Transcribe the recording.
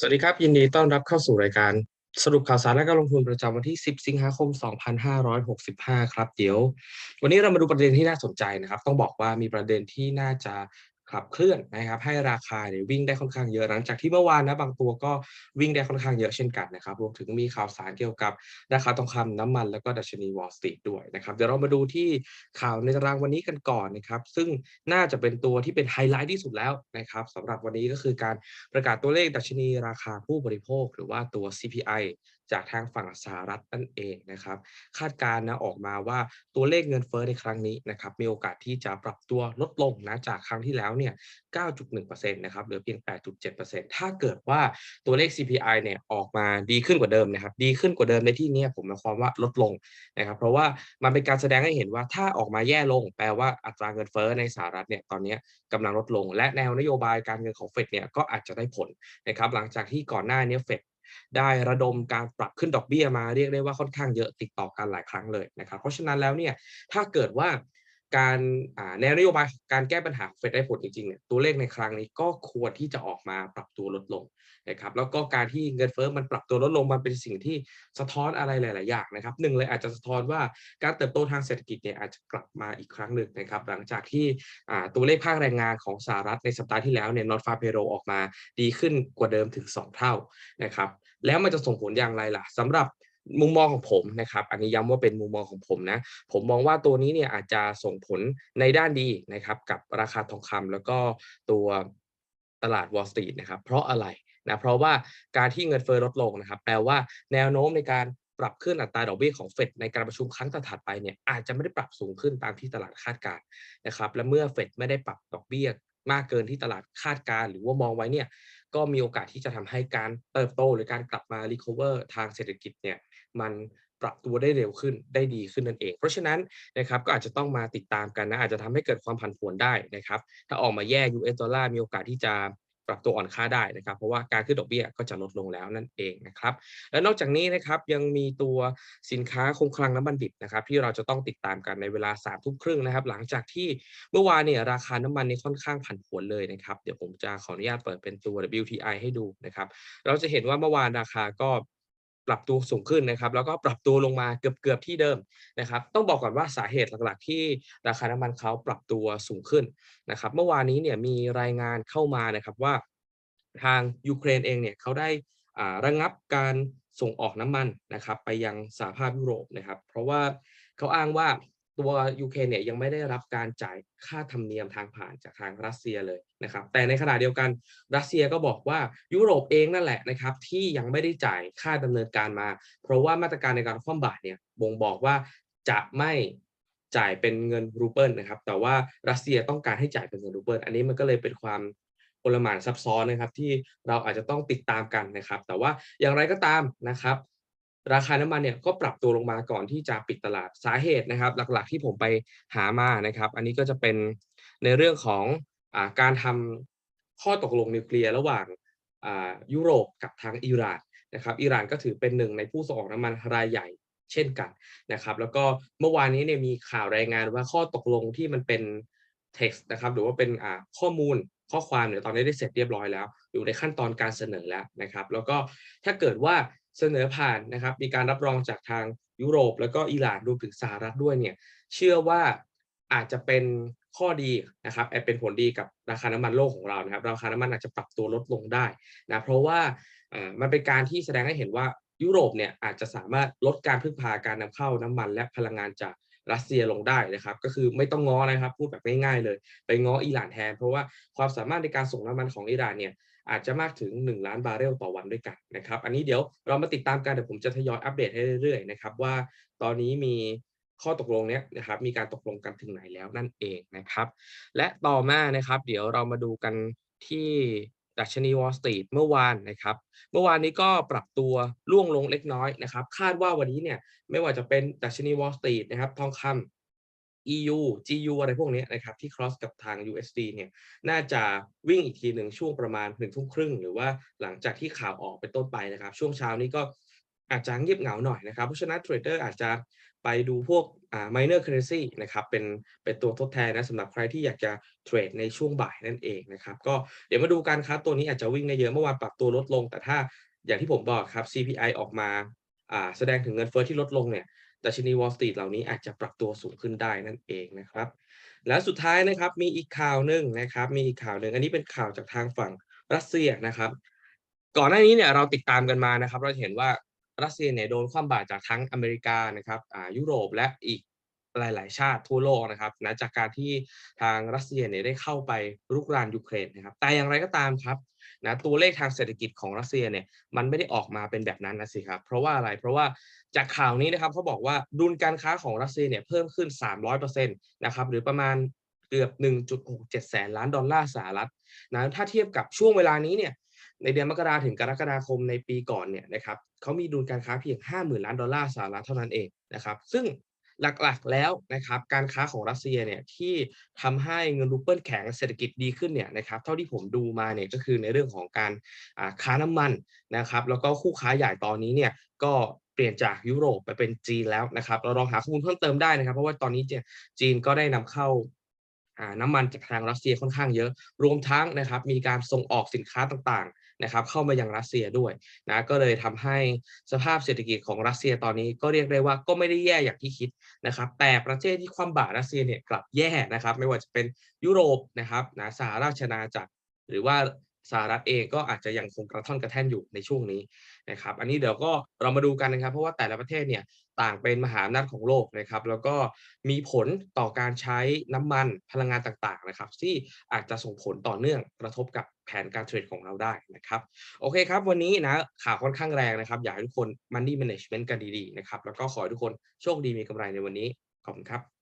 สวัสดีครับ ยินดีต้อนรับเข้าสู่รายการสรุปข่าวสารและการลงทุนประจำวันที่ 10 สิงหาคม 2565 ครับ เดี๋ยว วันนี้เรามาดูประเด็นที่น่าสนใจนะครับ ต้องบอกว่ามีประเด็นที่น่าจะ ขับเคลื่อนนะครับ ให้ราคาเนี่ยวิ่งได้ค่อนข้างเยอะหลังจากที่เมื่อวานนะบางตัวก็วิ่งได้ค่อนข้างเยอะเช่นกันนะครับ รวมถึงมีข่าวสารเกี่ยวกับราคาทองคำน้ำมันแล้วก็ดัชนีวอลสตรีทด้วยนะครับ เดี๋ยวเรามาดูที่ข่าวในตารางวันนี้กันก่อนนะครับ ซึ่งน่าจะเป็นตัวที่เป็นไฮไลท์ที่สุดแล้วนะครับสำหรับวันนี้ก็คือการประกาศตัวเลขดัชนีราคาผู้บริโภค หรือว่าตัว CPI จากทางฝั่งสหรัฐนั่นเองนะครับ คาดการณ์นะออกมาว่าตัวเลขเงินเฟ้อในครั้งนี้นะครับมีโอกาสที่จะปรับตัวลดลงนะจากครั้งที่แล้วเนี่ย 9.1%นะครับเหลือเพียง 8.7%ถ้าเกิดว่าตัวเลข CPI เนี่ยออกมาดีขึ้นกว่าเดิมนะครับ ดีขึ้นกว่าเดิมในที่นี้ผมหมายความว่าลดลงนะครับ เพราะว่ามันเป็นการแสดงให้เห็นว่าถ้าออกมาแย่ลง แปลว่าอัตราเงินเฟ้อในสหรัฐเนี่ยตอนนี้กำลังลดลง และแนวนโยบายการเงินของเฟดเนี่ยก็อาจจะได้ผลนะครับหลังจากที่ก่อนหน้านี้เฟด ได้ระดมการปรับขึ้นดอกเบี้ยมาเรียกได้ว่าค่อนข้างเยอะติดต่อกันหลายครั้งเลยนะครับ เพราะฉะนั้นแล้วเนี่ยถ้าเกิดว่า การแนวนโยบายการแก้ปัญหาเฟดได้ผลจริงๆเนี่ยตัวเลขในครั้งนี้ก็ควรที่จะออกมาปรับตัวลดลงนะครับแล้วก็การที่เงินเฟ้อมันปรับตัวลดลงมันเป็นสิ่งที่สะท้อนอะไรหลายๆอย่างนะครับหนึ่งเลยอาจจะสะท้อนว่าการเติบโตทางเศรษฐกิจเนี่ยอาจจะกลับมาอีกครั้งหนึ่งนะครับหลังจากที่ตัวเลขภาคแรงงานของสหรัฐในสัปดาห์ที่แล้วเนี่ยนอตฟาเพโรออกมาดีขึ้นกว่าเดิมถึง 2 เท่านะครับแล้วมันจะส่งผลอย่างไรล่ะสำหรับ มุมมองของผมนะครับ อันนี้ย้ำว่าเป็นมุมมองของผมนะ ผมมองว่าตัวนี้เนี่ยอาจจะส่งผลในด้านดีนะครับกับราคาทองคำแล้วก็ตัวตลาดวอลสตรีทนะครับ เพราะอะไรนะเพราะว่าการที่เงินเฟ้อลดลงนะครับ แปลว่าแนวโน้มในการปรับขึ้นอัตราดอกเบี้ยของเฟดในการประชุมครั้งถัดไปเนี่ยอาจจะไม่ได้ปรับสูงขึ้นตามที่ตลาดคาดการณ์นะครับ และเมื่อเฟดไม่ได้ปรับดอกเบี้ยมากเกินที่ตลาดคาดการหรือว่ามองไว้เนี่ยก็มีโอกาสที่จะทำให้การเติบโต หรือการกลับมา recover ทางเศรษฐกิจเนี่ย มันปรับตัวได้เร็วขึ้นได้ดีขึ้นนั่นเอง เพราะฉะนั้นนะครับก็อาจจะต้องมาติดตามกันนะอาจจะทำให้เกิดความผันผวนได้นะครับ ถ้าออกมาแย่ US ดอลลาร์มีโอกาสที่จะปรับตัวอ่อนค่าได้นะครับ เพราะว่าการขึ้นดอกเบี้ยก็จะลดลงแล้วนั่นเองนะครับ และนอกจากนี้นะครับยังมีตัวสินค้าคงคลังน้ำมันดิบนะครับ ที่เราจะต้องติดตามกันในเวลา3ามทุ่มครึ่งนะครับ หลังจากที่เมื่อวานเนี่ยราคาน้ำมันนี่ค่อนข้างผันผวนเลยนะครับ เดี๋ยวผมจะขออนุญาตเปิดเป็นตัว WTI ให้ดูนะครับ เราจะเห็นว่าเมื่อวานราคาก็ ปรับตัวสูงขึ้นนะครับ แล้วก็ปรับตัวลงมาเกือบๆที่เดิมนะครับ ต้องบอกก่อนว่าสาเหตุหลักๆ ที่ราคาน้ำมันเขาปรับตัวสูงขึ้นนะครับ เมื่อวานนี้เนี่ยมีรายงานเข้ามานะครับว่าทางยูเครนเองเนี่ยเขาได้ระงับการส่งออกน้ำมันนะครับ ไปยังสหภาพยุโรปนะครับ เพราะว่าเขาอ้างว่า ตัวยูเครนเนี่ยยังไม่ได้รับการจ่ายค่าธรรมเนียมทางผ่านจากทางรัสเซียเลยนะครับ แต่ในขณะเดียวกันรัสเซียก็บอกว่ายุโรปเองนั่นแหละนะครับที่ยังไม่ได้จ่ายค่าดำเนินการมา เพราะว่ามาตรการในการคว่ำบาตรเนี่ยบ่งบอกว่าจะไม่จ่ายเป็นเงินรูเปิลนะครับ แต่ว่ารัสเซียต้องการให้จ่ายเป็นเงินรูเปิลอันนี้มันก็เลยเป็นความโอลหมานซับซ้อนนะครับที่เราอาจจะต้องติดตามกันนะครับ แต่ว่าอย่างไรก็ตามนะครับ ราคาน้ำมันเนี่ยก็ปรับตัวลงมาก่อนที่จะปิดตลาดสาเหตุนะครับ หลักๆที่ผมไปหามานะครับ อันนี้ก็จะเป็นในเรื่องของอการทำข้อตกลงนิวเคลียร์ระหว่างยุโรปกับทางอิหร่านนะครับอิหร่านก็ถือเป็นหนึ่งในผู้ส่งออกน้ำมันรายใหญ่เช่นกันนะครับ แล้วก็เมื่อวานนี้เนี่ยมีข่าวรายงานว่าข้อตกลงที่มันเป็น text นะครับหรือว่าเป็นข้อมูลข้อความเนี่ยตอนนี้ได้เสร็จเรียบร้อยแล้ว อยู่ในขั้นตอนการเสนอแล้วนะครับ แล้วก็ถ้าเกิดว่า เสนอผ่านนะครับ มีการรับรองจากทางยุโรป แล้วก็อิหร่านรวมถึงสหรัฐด้วยเนี่ยเชื่อว่าอาจจะเป็นข้อดีนะครับเป็นผลดีกับราคาน้ำมันโลกของเรานะครับ ราคาน้ำมันอาจจะปรับตัวลดลงได้นะเพราะว่ามันเป็นการที่แสดงให้เห็นว่ายุโรปเนี่ยอาจจะสามารถลดการพึ่งพาการนำเข้าน้ำมันและพลังงานจากรัสเซียลงได้นะครับ ก็คือไม่ต้องง้อนะครับ พูดแบบง่ายๆเลย ไปง้ออิหร่านแทน เพราะว่าความสามารถในการส่งน้ำมันของอิหร่านเนี่ย อาจจะมากถึง 1 ล้านบาร์เรลต่อวันด้วยกันนะครับ อันนี้เดี๋ยวเรามาติดตามกันเดี๋ยวผมจะทยอยอัปเดตให้เรื่อยๆนะครับว่าตอนนี้มีข้อตกลงเนี้ยนะครับมีการตกลงกันถึงไหนแล้วนั่นเองนะครับ และต่อมานะครับ เดี๋ยวเรามาดูกันที่ดัชนีวอลสตรีทเมื่อวานนะครับ เมื่อวานนี้ก็ปรับตัวล่วงลงเล็กน้อยนะครับ คาดว่าวันนี้เนี่ยไม่ว่าจะเป็นดัชนีวอลสตรีทนะครับ ทองคำ EU GU อะไรพวกนี้นะครับที่ cross กับทาง USD เนี่ยน่าจะวิ่งอีกทีหนึ่งช่วงประมาณหนึ่งทุ่มครึ่ง หรือว่าหลังจากที่ข่าวออกเป็นต้นไปนะครับ ช่วงเช้านี้ก็อาจจะเงียบเหงาหน่อยนะครับ เพราะฉะนั้นเทรดเดอร์อาจจะไปดูพวกอ่า minor currency นะครับเป็นเป็นตัวทดแทนนะสำหรับใครที่อยากจะเทรดในช่วงบ่ายนั่นเองนะครับก็เดี๋ยวมาดูกันครับตัวนี้อาจจะวิ่งได้เยอะเมื่อวานปรับตัวลดลง แต่ถ้าอย่างที่ผมบอกครับ CPI ออกมาอ่าแสดงถึงเงินเฟ้อที่ลดลงเนี่ย ดัชนีวอลสตรีทเหล่านี้อาจจะปรับตัวสูงขึ้นได้นั่นเองนะครับ และสุดท้ายนะครับมีอีกข่าวหนึ่งนะครับ มีอีกข่าวหนึ่งอันนี้เป็นข่าวจากทางฝั่งรัสเซียนะครับ ก่อนหน้านี้เนี่ยเราติดตามกันมานะครับ เราเห็นว่ารัสเซียเนี่ยโดนคว่ำบาตรจากทั้งอเมริกานะครับอ่ายุโรปและอีก หลาย ๆ ชาติทั่วโลกนะครับนะจากการที่ทางรัสเซียเนี่ยได้เข้าไปรุกรานยูเครนนะครับแต่อย่างไรก็ตามครับนะตัวเลขทางเศรษฐกิจของรัสเซียเนี่ยมันไม่ได้ออกมาเป็นแบบนั้นนะสิครับเพราะว่าอะไรเพราะว่าจากข่าวนี้นะครับเขาบอกว่าดุลการค้าของรัสเซียเนี่ยเพิ่มขึ้น 300%นะครับหรือประมาณเกือบ 1.67 แสนล้านดอลลาร์สหรัฐนะถ้าเทียบกับช่วงเวลานี้เนี่ยในเดือนมกราถึงกรกฎาคมในปีก่อนเนี่ยนะครับเขามีดุลการค้าเพียง 50,000 ล้านดอลลาร์สหรัฐเท่านั้นเองนะครับซึ่ง หลักๆแล้วนะครับการค้าของรัสเซียเนี่ยที่ทำให้เงินรูเปิลแข็งเศรษฐกิจดีขึ้นเนี่ยนะครับเท่าที่ผมดูมาเนี่ยก็คือในเรื่องของการค้าน้ำมันนะครับแล้วก็คู่ค้าใหญ่ตอนนี้เนี่ยก็เปลี่ยนจากยุโรปไปเป็นจีนแล้วนะครับเราลองหาข้อมูลเพิ่มเติมได้นะครับ เพราะว่าตอนนี้เนี่ยจีนก็ได้นำเข้าน้ำมันจากทางรัสเซียค่อนข้างเยอะ รวมทั้งนะครับมีการส่งออกสินค้าต่างๆ นะครับเข้ามายังรัสเซียด้วยนะก็เลยทำให้สภาพเศรษฐกิจของรัสเซียตอนนี้ก็เรียกได้ว่าก็ไม่ได้แย่อย่างที่คิดนะครับแต่ประเทศที่คว่ำบาตรรัสเซียเนี่ยกลับแย่นะครับไม่ว่าจะเป็นยุโรปนะครับนะสหราชอาณาจักรหรือว่า สหรัฐเองก็อาจจะยังคงกระท่อนกระแท่นอยู่ในช่วงนี้นะครับ อันนี้เดี๋ยวก็เรามาดูกันนะครับ เพราะว่าแต่ละประเทศเนี่ยต่างเป็นมหาอำนาจของโลกนะครับ แล้วก็มีผลต่อการใช้น้ำมันพลังงานต่างๆนะครับ ที่อาจจะส่งผลต่อเนื่องกระทบกับแผนการเทรดของเราได้นะครับ โอเคครับ วันนี้นะข่าวค่อนข้างแรงนะครับ อยากให้ทุกคน Money Management กันดีๆนะครับ แล้วก็ขอให้ทุกคนโชคดีมีกำไรในวันนี้ ขอบคุณครับ